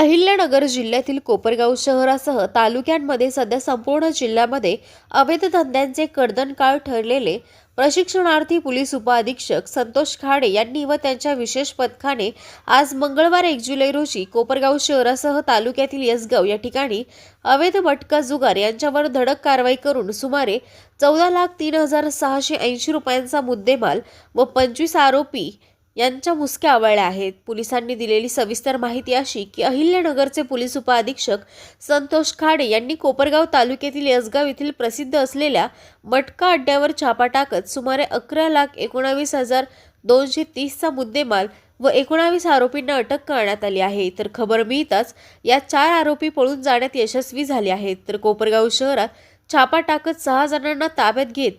अहिल्यानगर जिल्ह्यातील कोपरगाव शहरासह तालुक्यांमध्ये सध्या संपूर्ण जिल्ह्यामध्ये अवैध धंद्यांचे कर्दनकाळ ठरलेले प्रशिक्षणार्थी पोलीस उपअधीक्षक संतोष खाडे यांनी व त्यांच्या विशेष पथकाने आज मंगळवार एक जुलै रोजी कोपरगाव शहरासह तालुक्यातील यसगाव या ठिकाणी अवैध मटका जुगार यांच्यावर धडक कारवाई करून सुमारे चौदा लाख तीन हजार सहाशे ऐंशी रुपयांचा मुद्देमाल व पंचवीस आरोपी यांच्या मुसक्या आवळल्या आहेत. पोलिसांनी दिलेली सविस्तर माहिती अशी की अहिल्यानगरचे पोलीस उपअधीक्षक संतोष खाडे यांनी कोपरगाव तालुक्यातील यसगाव येथील प्रसिद्ध असलेल्या मटका अड्ड्यावर छापा टाकत सुमारे अकरा लाख एकोणावीस हजार दोनशे तीसचा मुद्देमाल व एकोणावीस आरोपींना अटक करण्यात आली आहे. तर खबर मिळताच या चार आरोपी पळून जाण्यात यशस्वी झाले आहेत. तर कोपरगाव शहरात छापा टाकत सहा जणांना ताब्यात घेत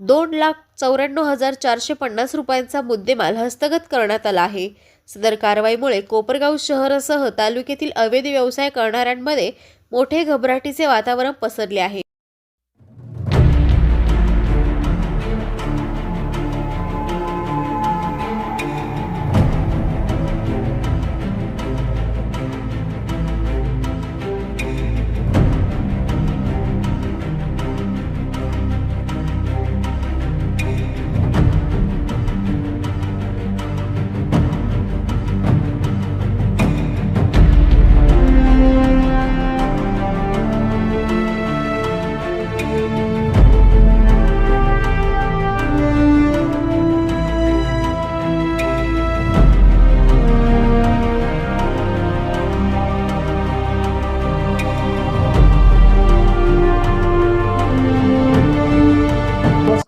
दोन लाख चौऱ्याण्णव हजार चारशे पन्नास रुपयांचा मुद्देमाल हस्तगत करण्यात आला आहे. सदर कारवाईमुळे कोपरगाव शहरासह तालुक्यातील अवैध व्यवसाय करणाऱ्यांमध्ये मोठे घबराटीचे वातावरण पसरले आहे.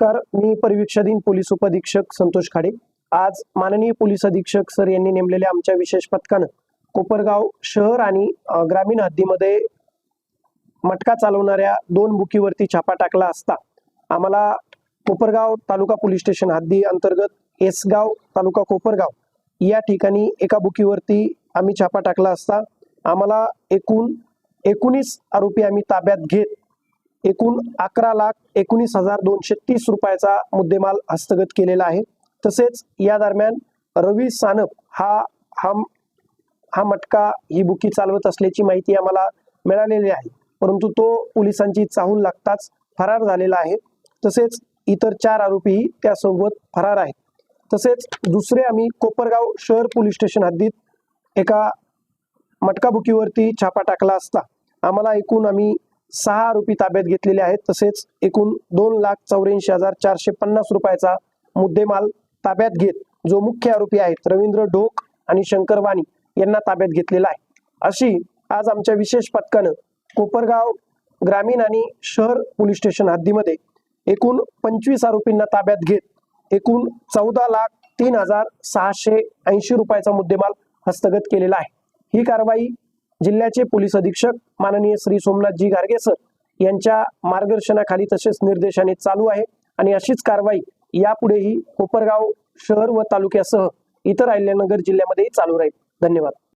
नमस्कार मी परिवीक्षाधीन पोलीस उपअधीक्षक संतोष खाडे. आज माननीय पोलीस अधीक्षक सर यांनी नेमलेल्या आमच्या विशेष पथकानं कोपरगाव शहर आणि ग्रामीण हद्दीमध्ये मटका चालवणाऱ्या दोन बुकीवरती छापा टाकला असता. आम्हाला कोपरगाव तालुका पोलीस स्टेशन हद्दी अंतर्गत एसगाव तालुका कोपरगाव या ठिकाणी एका बुकीवरती आम्ही छापा टाकला असता. आम्हाला एकूण एकोणीस आरोपी आम्ही ताब्यात घेत एकूण अकरा लाख एकोणीस हजार दोनशे तीस रुपयाचा मुद्देमाल हस्तगत केलेला आहे. तसेच या दरम्यान रवी सानप हा हा हा मटका ही बुकी चालवत असल्याची माहिती आम्हाला मिळालेली आहे. परंतु तो पोलिसांची चाहूल लागताच फरार झालेला आहे. तसेच इतर चार आरोपीही त्यासोबत फरार आहेत. तसेच दुसरे आम्ही कोपरगाव शहर पोलीस स्टेशन हद्दीत एका मटका बुकीवरती छापा टाकला असता. आम्हाला एकूण आम्ही सहा आरोपी ताब्यात घेतलेले आहेत. तसेच एकूण दोन लाख चौऱ्याऐंशी हजार चारशे पन्नास रुपयाचा मुद्देमाल ताब्यात घेत जो मुख्य आरोपी आहेत रवींद्र ढोक आणि शंकर वाणी यांना ताब्यात घेतलेला आहे. अशी आज आमच्या विशेष पथकानं कोपरगाव ग्रामीण आणि शहर पोलीस स्टेशन हद्दीमध्ये एकूण पंचवीस आरोपींना ताब्यात घेत एकूण चौदा लाख तीन हजार सहाशे ऐंशी रुपयाचा मुद्देमाल हस्तगत केलेला आहे. ही कारवाई जिल्ह्याचे पोलीस अधीक्षक माननीय श्री सोमनाथजी गार्गे सर यांच्या मार्गदर्शनाखाली तसेच निर्देशाने चालू आहे आणि अशीच कारवाई यापुढेही कोपरगाव शहर व तालुक्यासह इतर अहिल्यानगर जिल्ह्यामध्येही चालू राहील. धन्यवाद.